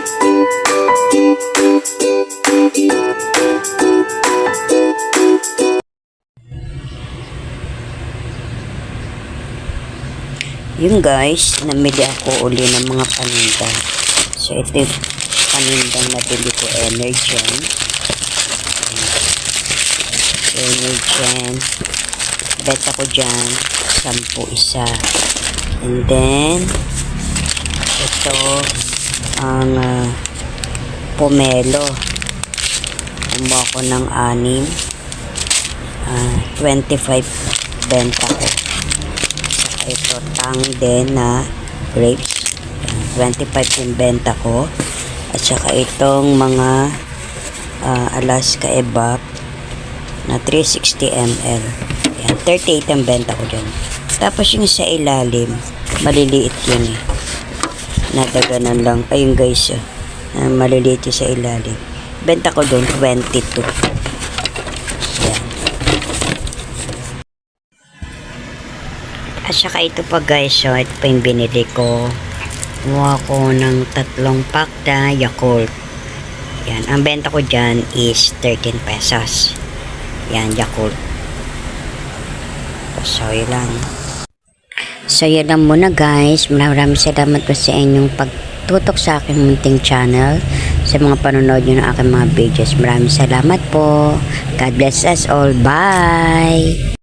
Yun guys, namili ako uli ng mga paninda. So ito yung panindang nabili ko, Energen. Energen. Beta ko dyan, 10 isa. And then, ito, ang ah, pomelo. Kumuha ko ng anim. Ah, 25 benta ko. Saka ito tang din na grapes. 25 yung benta ko. At saka itong mga ah, Alaska Evap na 360 ml. Yan, 38 ang benta ko dyan. Tapos yung sa ilalim, maliliit yun eh. Nadaganan lang. Ayun guys, ah, ah, maliliit sa ilalim. Benta ko doon, 22. Yan. At saka ito pa guys, so ito pa yung binili ko. Kumuha ko ng tatlong pack na Yakult. Yan, ang benta ko dyan is 13 pesos. Yan, Yakult. So, yun lang. So, yun lang muna guys. Maraming salamat po sa inyong pagtutok sa aking munting channel. Sa mga panonood nyo ng aking mga videos. Maraming salamat po. God bless us all. Bye!